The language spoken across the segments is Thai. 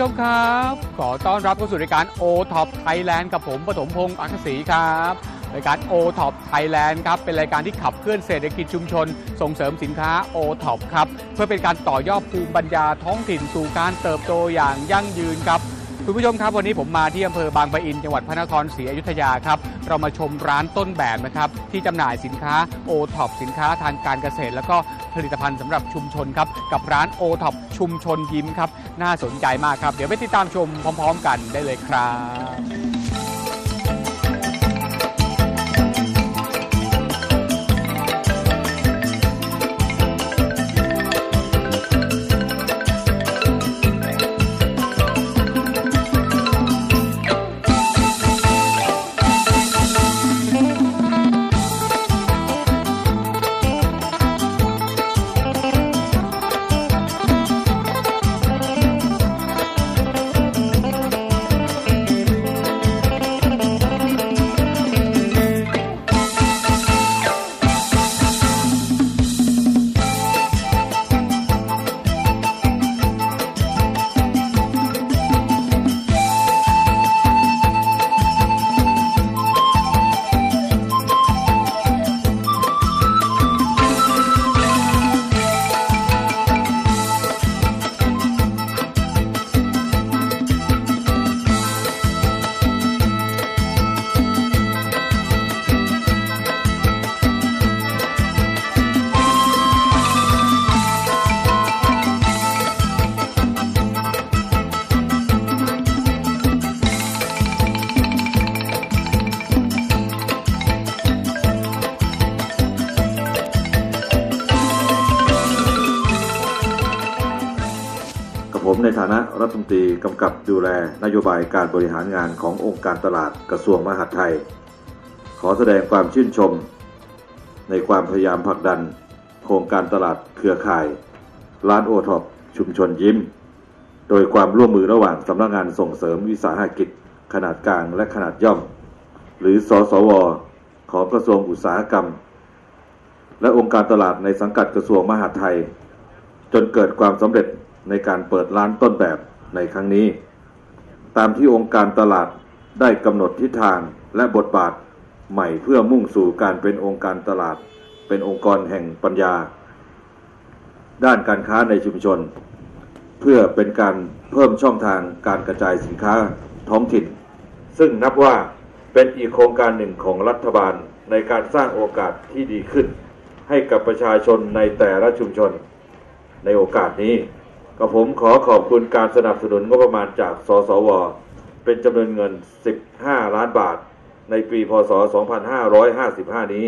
ครับคุณผู้ชมครับ ขอต้อนรับเข้าสู่รายการ o t o p Thailand กับผมปฐมพงศ์อักษรีครับรายการ o t o p Thailand ครับเป็นรายการที่ขับเคลื่อนเศรษฐกิจชุมชน ส่งเสริมสินค้า o t o p ครับเพื่อเป็นการต่อยอดภูมิปัญญาท้องถิ่นสู่การเติบโตอย่างยั่งยืนครับ คุณผู้ชมครับวันนี้ผมมาที่อำเภอบางปะอินจังหวัดพระนครศรีอยุธยาครับ เรามาชมร้านต้นแบบนะครับ ที่จำหน่ายสินค้าโอท็อปสินค้าทางการเกษตร แล้วก็ผลิตภัณฑ์สำหรับชุมชนครับ กับร้านโอท็อปชุมชนยิ้มครับ น่าสนใจมากครับ เดี๋ยวไปติดตามชมพร้อม ๆ กันได้เลยครับ ผมในฐานะรัฐมนตรีกำกับดูแลนโยบายการบริหารงานขององค์การตลาดกระทรวงมหาดไทย ขอแสดงความชื่นชม ในความพยายามผลักดัน โครงการตลาดเครือข่าย ร้านโอท็อปชุมชนยิ้ม โดยความร่วมมือระหว่างสำนักงานส่งเสริมวิสาหกิจ ขนาดกลางและขนาดย่อม หรือสสว ของกระทรวงอุตสาหกรรม และองค์การตลาดในสังกัดกระทรวงมหาดไทย จนเกิดความสำเร็จ ในการเปิดร้านต้นแบบในครั้งนี้ ตามที่องค์การตลาดได้กำหนดทิศทางและบทบาทใหม่เพื่อมุ่งสู่การเป็นองค์การตลาด เป็นองค์กรแห่งปัญญา ด้านการค้าในชุมชน เพื่อเป็นการเพิ่มช่องทางการกระจายสินค้าท้องถิ่น ซึ่งนับว่าเป็นอีกโครงการหนึ่งของรัฐบาลในการสร้างโอกาสที่ดีขึ้น ให้กับประชาชนในแต่ละชุมชนในโอกาสนี้ กับผมขอขอบคุณการสนับสนุนงบประมาณจาก สสว เป็นจำนวนเงิน 15 ล้านบาท ในปีพศ 2555 นี้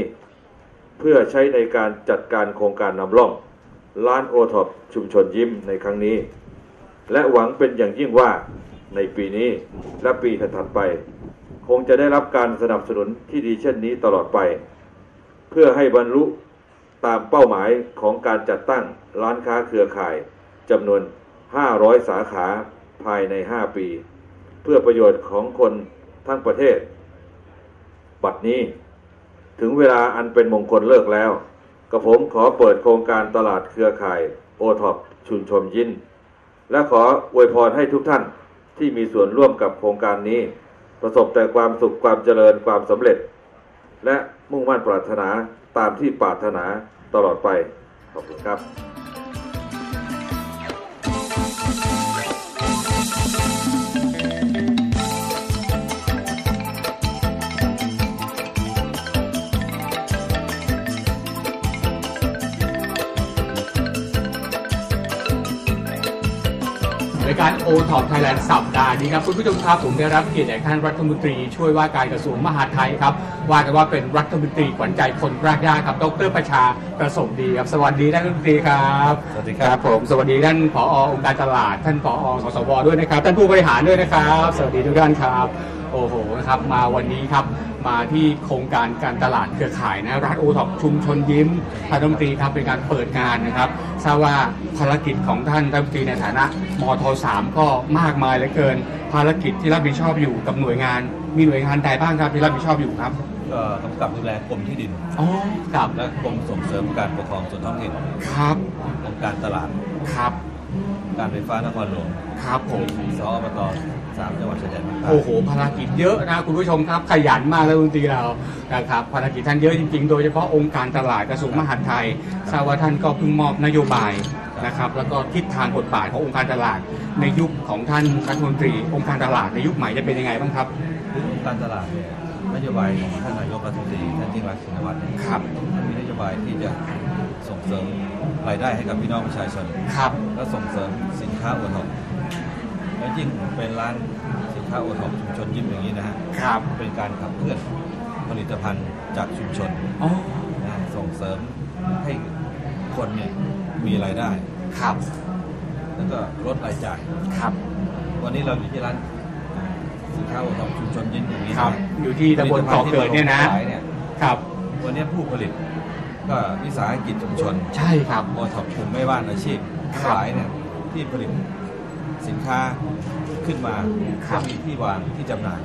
เพื่อใช้ในการจัดการโครงการนำร่องร้านโอท็อปชุมชนยิ้มในครั้งนี้ และหวังเป็นอย่างยิ่งว่าในปีนี้และปีถัดไป คงจะได้รับการสนับสนุนที่ดีเช่นนี้ตลอดไป เพื่อให้บรรลุตามเป้าหมายของการจัดตั้งร้านค้าเครือข่าย จำนวน 500 สาขาภายใน 5 ปี เพื่อประโยชน์ของคนทั้งประเทศ บัดนี้ ถึงเวลาอันเป็นมงคลเลิกแล้วกระผมขอเปิดโครงการตลาดเครือข่ายโอท็อปชุมชนยิน และขออวยพรให้ทุกท่านที่มีส่วนร่วมกับโครงการนี้ ประสบแต่ความสุขความเจริญความสำเร็จ และมุ่งมั่นปรารถนาตามที่ปรารถนาตลอดไป ขอบคุณครับายการ o t o p Thailand สัปดาห์นี้ครับคุณผู้ชมครับผมได้รับเกียรติจากท่านรัฐมนตรีช่วยว่าการกระทรวงมหาดไทยครับว่ากันว่าเป็นรัฐมนตรีขวัญใจคนรากหญ้าครับดรประชาประสมดีครับสวัสดีท่านรัฐมนตรีครับสวัสดีครับผมสวัสดีท่านผอองค์การตลาด ท่านผอสสวด้วยนะครับท่านผู้บริหารด้วยนะครับ สวัสดีทุกท่านครับ โอ้โหนะครับมาวันนี้ครับมาที่โครงการการตลาดเครือข่ายนะร้านโอท็อปชุมชนยิ้มท่านรัฐมนตรีครับเป็นการเปิดงานนะครับทราบว่าภารกิจของท่านรัฐมนตรีในฐานะมทสามก็มากมายเหลือเกิน ภารกิจที่รับผิดชอบอยู่กับหน่วยงาน มีหน่วยงานใดบ้างครับที่รับผิดชอบอยู่ครับก็กำกับดูแลกรมที่ดินอ๋อครับและกรมส่งเสริมการปกครองส่วนท้องถิ่นครับองค์การตลาดครับ การไฟฟ้านครหลวงครับผมสอบตสามจังหวัดชายแดนภาคใต้โอ้โหภารกิจเยอะนะคุณผู้ชมครับ ขยันมากแล้วดนตรีเรานะครับภารกิจท่านเยอะจริงๆ โดยเฉพาะองค์การตลาดกระทรวงมหาดไทยทราบว่าท่านก็เพิ่งมอบนโยบายนะครับแล้วก็ทิศทางบทบาทขององค์การตลาดในยุคของท่านรัฐมนตรี องค์การตลาดในยุคใหม่จะเป็นยังไงบ้างครับคือองค์การตลาดเนี่ยนโยบายของท่านนายกรัฐมนตรีท่านยิ่งรักษณ์ชินวัตรเนี่ยครับท่านมีนโยบายที่จะส่งเสริม รายได้ให้กับพี่น้องประชาชนครับ และส่งเสริมสินค้าโอท็อปและยิ่งเป็นร้านสินค้าโอท็อปชุมชนยิ้มอย่างนี้นะฮะครับเป็นการขับเคลื่อนผลิตภัณฑ์จากชุมชนอ๋อนะส่งเสริมให้คนเนี่ยมีรายได้ ครับ แล้วก็ลดรายจ่าย ครับ วันนี้เราอยู่ที่ร้านอ่าสินค้าโอท็อปชุมชนยิ้มอย่างนี้ครับนะอยู่ที่ตำบลเกาะเกิดเนี่ยนะผลิตภัณฑ์ที่ราขายเนี่ยครับ วันนี้ผู้ผลิต ก็วิสาหกิจชุมชนใช่ครับโอท็อปกลุ่มแม่บ้านอาชีพคทั้รับงหลายเนี่ยที่ผลิตสินค้าขึ้นมาครัก็บมีที่วางที่จำหน่าย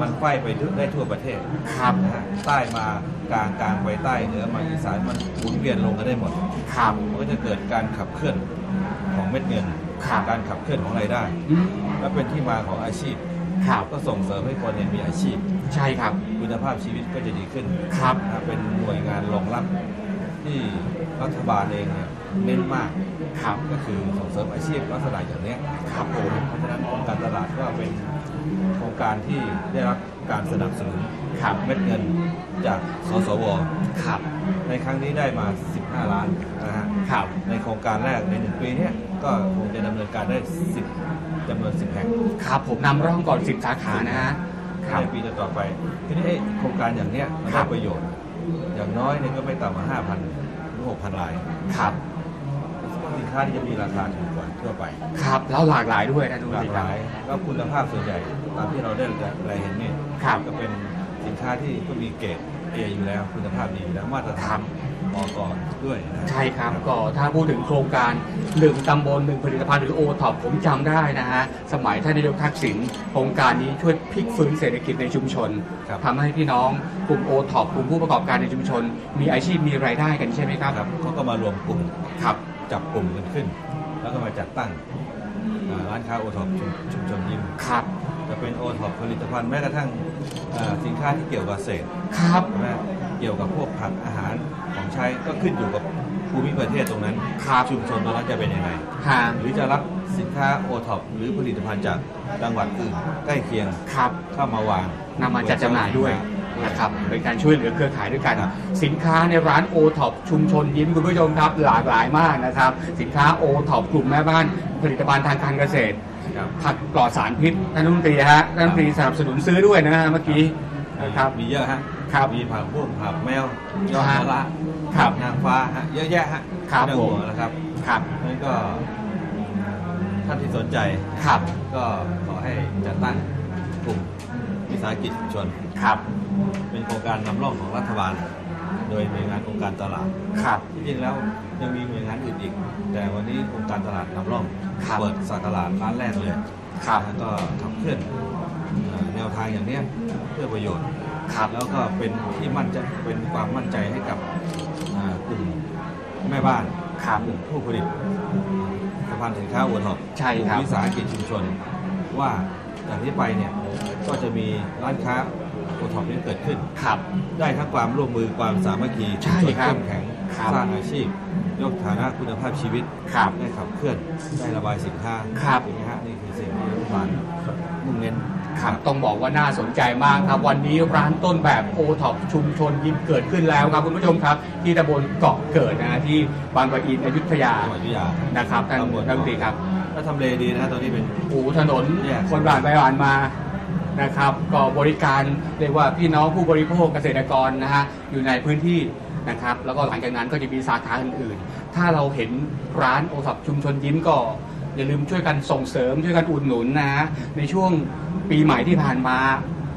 มันไฟไปได้ทั่วประเทศครับนะฮะใต้มากลางกลางไปใต้เหนือมาอีสานมันหมุนเวียนลงกันได้หมดครับมันก็จะเกิดการขับเคลื่อนของเม็ดเงินครับการขับเคลื่อนของรายได้อืมและเป็นที่มาของอาชีพ ครับ ก็ส่งเสริมให้คนเนี่ยมีอาชีพ ใช่ครับ คุณภาพชีวิตก็จะดีขึ้นครับนะเป็นหน่วยงานรองรับที่รัฐบาลเองเนี่ยเน้นมากครับก็คือส่งเสริมอาชีพลักษณะอย่างเนี้ยครับผมเพราะฉะนั้นองค์การตลาดก็เป็นโครงการที่ได้รับการสนับสนุนครับเม็ดเงินจากสสวครับ ในครั้งนี้ได้มา 15 ล้านนะฮะครับในโครงการแรกในหนึ่งปีเนี้ยก็คงจะดำเนินการได้ 10จำ นวน10แห่งครับผมนำร่องก่อนสิบสาขานะฮะครับ ในปีต่อๆไป ทีนี้ไอ้โครงการอย่างเนี้ยมันครัได้บ ประโยชน์ อย่างน้อยเนี่ยก็ไม่ต่ำกว่า5,000หรือ6,000รายครับ สินค้าที่จะมีราคาถูกกว่าทั่วไปครับ แล้วหลากหลายด้วยนะทุกหลาท่ากนหครับ ลายแล้วคุณภาพส่วนใหญ่ตามที่เราได้รายเห็นเนี่ยครับ ก็เป็นสินค้าที่ก็มีเกรดเออยู่แล้วคุณภาพดีอยู่แล้วมาตรฐานออ กก่อนด้วยนะใช่ครับก็ถ้าพูดถึงโครงการหนึ่งตำบลหนึ่งผลิตภัณฑ์หรือโอท็อปผมจำได้นะฮะ สมัยท่านนายกทักษิณโครงการนี้ช่วยพลิกฟื้นเศรษฐกิจในชุมชนครับ ทำให้พี่น้องกลุ่มโอท็อปกลุ่มผู้ประกอบการในชุมชน มีอาชีพมีรายได้กันใช่ไหมครับครับเขาก็มารวมกลุ่มครับ จับกลุ่มกันขึ้น แล้วก็มาจัดตั้งอ่าร้านค้าโอท็อปชุมชนยิ้มครับ จะเป็นโอท็อปผลิตภัณฑ์แม้กระทั่งอ่าสินค้าที่เกี่ยวกับเกษตรครับ ใช่ไหม เกี่ยวกับพวกผักอาหารของใช้ก็ขึ้นอยู่กับภูมิประเทศตรงนั้นครับชุมชนตรงนั้นจะเป็นยังไงฮะหรือจะรับสินค้าโอท็อปหรือผลิตภัณฑ์จากจังหวัดอื่นใกล้เคียงครับเข้ามาวางนำมาจัดจำหน่ายด้วยนะครับเป็นการช่วยเหลือเครือข่ายด้วยกันครับสินค้าในร้านโอท็อปชุมชนยิ้มคุณผู้ชมครับหลากหลายมากนะครับ สินค้าโอท็อปกลุ่มแม่บ้านผลิตภัณฑ์ทางการเกษตรครับผักปลอดสารพิษท่านรัฐมนตรีฮะท่านรัฐมนตรีสนับสนุนซื้อด้วยนะฮะเมื่อกี้ นะครับมีเยอะฮะครับมีผักบุ้งผักแมวยอดฮะมะระครับนางฟ้าฮะเยอะแยะฮะครับไม่ต้องห่วงผมนะครับครับนั่นก็ท่านที่สนใจครับก็ขอให้จัดตั้งกลุ่มวิสาหกิจชุมชนครับ เป็นโครงการนำร่องของรัฐบาล โดยหน่วยงานองค์การตลาดครับที่จริงแล้วยังมีหน่วยงานอื่นอีก แต่วันนี้องค์การตลาดนำร่องครับเปิดสาขาตลาดร้านแรกเลยครับแล้วก็ขับเคลื่อนเอ่อแนว ทางอย่างเนี้ยเพื่อประโยชน์ครับแล้วก็เป็นที่มั่นใจเป็นความมั่นใจให้กับอ่ากลุ่มแม่บ้านครับกลุ่มผู้ผลิตผลิตภัณฑ์สินค้าโอท็อปใช่ครับวิสาหกิจชุมชน ว่าจากนี้ไปเนี่ยก็จะมีร้านค้าโอท็อปนี้เกิดขึ้นครับได้ทั้งความร่วมมือความสามัคคีใช่ชุมชนครับเข้มแข็ง ครับสร้างอาชีพ ยกฐานะคุณภาพชีวิตครับได้ขับเคลื่อนได้ระบายสินค้าครับ ถูกไหมฮะนี่คือสิ่งที่รัฐบาลมุ่งเน้น ครับต้องบอกว่าน่าสนใจมากครับ วันนี้ร้านต้นแบบโอท็อปชุมชนยิ้มเกิดขึ้นแล้วครับคุณผู้ชมครับ ที่ตำบลเกาะเกิดนะฮะที่บางปะอินอยุธยาจังหวัดอยุธยานะครับท่านตำบลรัฐมนตรีครับถ้าทำเลดีนะฮะตอนนี้เป็นอูถนนเนี่ย คนผ่านไปผ่านมานะครับ ก็บริการเรียกว่าพี่น้องผู้บริโภคเกษตรกรนะฮะอยู่ในพื้นที่ นะครับ แล้วก็หลังจากนั้นก็จะมีสาขาอื่นๆ ถ้าเราเห็นร้านโอท็อปชุมชนยิ้มก็อย่าลืมช่วยกันส่งเสริมช่วยกันอุดหนุนนะฮะในช่วงปีใหม่ที่ผ่านมา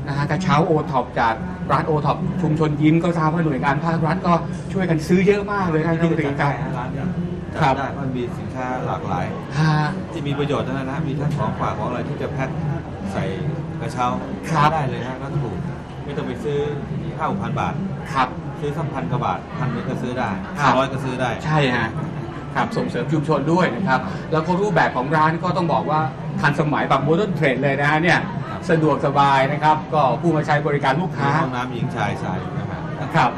นะฮะกระเช้าโอท็อปจากร้านโอท็อปชุมชนยิ้มก็ทราบว่าหน่วยงานภาครัฐก็ช่วยกันซื้อเยอะมากเลยท่านรัฐมนตรีครับร้านนี้ครัจับดได้มันมีสินค้าหลากหลายฮะที่มีประโยชน์ทั้งนั้นนะมีทั้งของฝากของอะไรที่จะแพ็คใส่กระเช้าครับได้เลยฮะก็ถูกไม่ต้องไปซื้อห้าพันบาทครับ ซื้อสักพันกว่าบาทพันนึงก็ซื้อได้ครัห้าบร้อยก็ซื้อได้ ใช่ฮะครับส่งเสริมชุมชนด้วยนะครับ แล้วก็รูปแบบของร้านก็ต้องบอกว่าทันสมัยแบบโมเดิร์นเทรดเลยนะฮะเนี่ยสะดวกสบายนะครับ ก็ผู้มาใช้บริการลูกมีค้าห้องน้ำหญิงชายชายนะครับครับ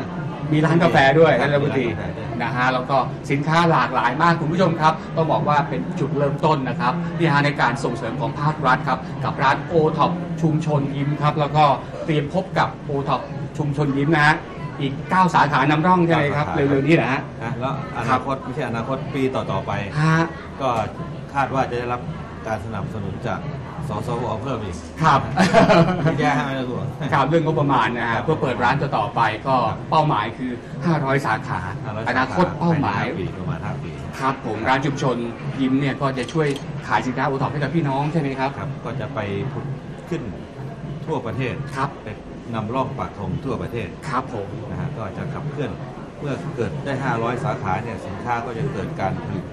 มีร้านกาแฟด้วยครัท่าบนรัฐมนตรีมีร้านกาแฟด้วยนะฮะแล้วก็สินค้าหลากหลายมากคุณผู้ชมครับ ต้องบอกว่าเป็นจุดเริ่มต้นนะครับที่ฮะในการส่งเสริมของภาครัฐครับ กับร้านโอท็อปชุมชนยิ้มครับ แล้วก็เตรียมพบกับโอท็อปชุมชนยิ้มนะฮะ อีก 9 สาขานำร่องใช่ไหมครับเก้าสาขาเร็วๆนี้นะฮะ นะแล้วอครันาบคตไม่ใช่อนาคตปีต่อ ๆ ไป ฮะ ก็คาดว่าจะได้รับการสนับสนุนจากสสวเพิ่มอีกครับเยอะแยะให้ไม่ต้องห่วง ครับเรื่องงบประมาณนะครัฮะบเพื่อเปิดร้านต่อๆไปก็เป้าหมายคือ 500 สาขา500อนาคตเป้าหมายภในปีประมาณ5ปีครับผมร้านชุมชนยิ้มเนี่ยก็จะช่วยขายสินค้าโอท็อปให้กับพี่น้องใช่ไหมครับ ครับก็จะไปผุดขึ้นทั่วประเทศครับไปนำร่องปากธงทั่วประเทศครับผมนะฮะก็จะขับเคลื่อนเมื่อเกิดได้ 500 สาขาเนี่ยสินค้าก็จะเกิดการผลิต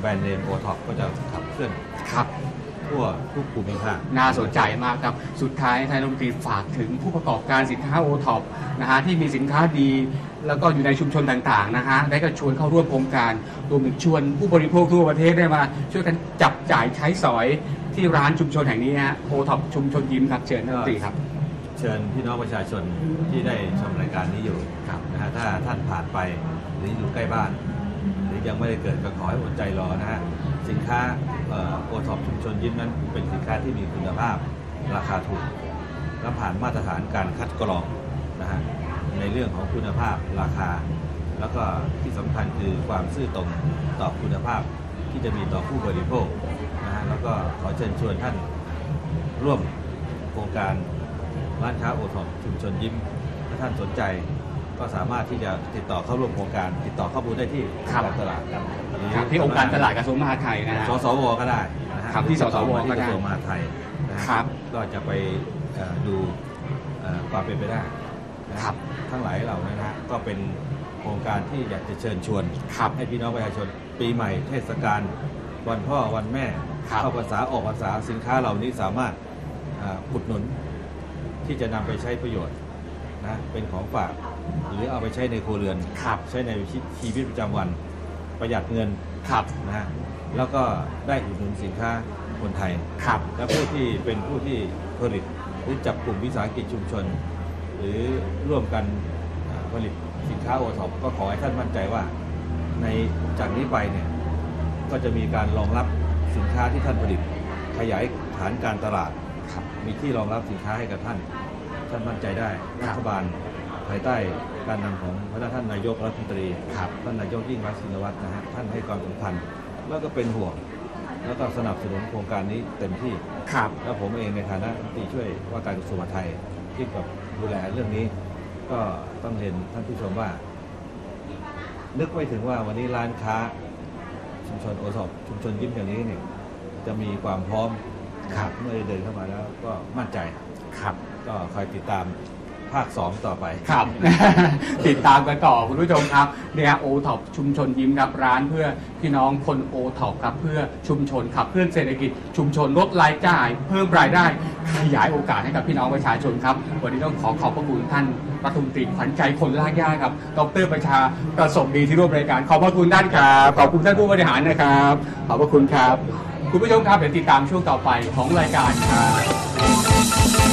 แบรนด์เนมโอท็อปก็จะขับเคลื่อนครับ ทั่วทุกภูมิภาคน่าสนใจมากครับ สุดท้ายท่านรัฐมนตรีฝากถึงผู้ประกอบการสินค้าโอท็อปนะฮะที่มีสินค้าดี แล้วก็อยู่ในชุมชนต่างๆนะฮะได้ก็ชวนเข้าร่วมโครงการรวมถึงชวนผู้บริโภคทั่วประเทศได้มา ช่วยกันจับจ่ายใช้สอยที่ร้านชุมชนแห่งนี้ฮะโอท็อปชุมชนยิ้มครับเชิญท่านรัฐมนตรีครับ เชิญพี่น้องประชาชนที่ได้ชมรายการนี้อยู่ครับนะฮะถ้าท่านผ่านไปหรืออยู่ใกล้บ้าน หรือยังไม่ได้เกิดก็ขอให้อดใจรอนะฮะสินค้าโอท็อปชุมชนยิ้มนั้นเป็นสินค้าที่มีคุณภาพราคาถูกและผ่านมาตรฐานการคัดกรองนะฮะในเรื่องของคุณภาพราคา แล้วก็ที่สำคัญคือความซื่อตรงต่อคุณภาพที่จะมีต่อผู้บริโภคนะฮะแล้วก็ขอเชิญชวนท่านร่วมโครงการ ร้านค้าโอท็อปชุมชนยิ้มถ้าท่านสนใจก็สามารถที่จะติดต่อเข้าร่วมโครงการ ติดต่อข้อมูลได้ที่ครับการตลาดครับหอครับที่องค์การตลาดกระทรวงมหาดไทยนะฮะ สสวก็ได้นะฮะครับที่สสวที่ก็กได้ระทรวงมหาดไทยนะฮะครับก็จะไปเอ่อดูเอ่อความเป็นไปได้นะครับ ทั้งหลายเหล่านั้นนะฮะก็เป็นโครงการที่อยากจะเชิญชวน ครับ ให้พี่น้องประชาชนปีใหม่เทศกาลวันพ่อวันแม่ ครับเข้าภาษาออกภาษาสินค้าเหล่านี้สามารถอ่าอุดหนุน ที่จะนำไปใช้ประโยชน์นะเป็นของฝากหรือเอาไปใช้ในครัวเรือน ครับ ใช้ในชีวิตประจำวันประหยัดเงินครับ นะฮะแล้วก็ได้อุดหนุนสินค้าคนไทย ครับ และผู้ที่เป็นผู้ที่ผลิตหรือจับกลุ่มวิสาหกิจชุมชน หรือร่วมกันอ่าผลิตสินค้าโอท็อปก็ขอให้ท่านมั่นใจว่า ในจากนี้ไปเนี่ยก็จะมีการรองรับสินค้าที่ท่านผลิต ขยายฐานการตลาดครับ มีที่รองรับสินค้าให้กับท่าน ท่านมั่นใจได้ครัรับฐบาลภายใต้การนำของพระท่านนายกรัฐมนตรีครับท่านนายกยิ่งรักษณ์ชินวัตรนะฮะท่านให้ความสำคัญแล้วก็เป็นห่วงแล้วก็สนับสนุนโครงการนี้เต็มที่ครับแล้วผมเองในฐานะรัฐมนตรีช่วยว่าการกระทรวงมหาดไทยที่กับดูแลเรื่องนี้ ก็ต้องเรียนท่านผู้ชมว่า นึกไม่ถึงว่าวันนี้ร้านค้า ชุมชนโอสอบชุมชนยิ้มอย่างนี้เนี่ยจะมีความพร้อม ครับเมื่อได้เดินเข้ามาแล้วก็มั่นใจ ครับ ก็คอยติดตามภาค 2 ต่อไป ครับ ติดตามกันต่อคุณผู้ชมครับเนี่ยโอท็อปชุมชนยิ้มครับร้านเพื่อพี่น้องคนโอท็อปครับ เพื่อชุมชนขับเพื่อเศรษฐกิจ ชุมชนลดรายจ่าย เพิ่มรายได้ ขยายโอกาสให้กับพี่น้องประชาชนครับ วันนี้ต้องขอขอบพระคุณท่านรัฐมนตรีขวัญใจคนลากย่าครับ ดรประชาประสบดีที่ร่วมรายการ ขอบพระคุณท่านครับ ขอบคุณท่านผู้บริหารนะครับ ขอบพระคุณครับ คุณผู้ชมครับเดี๋ยวติดตามช่วงต่อไปของรายการครับ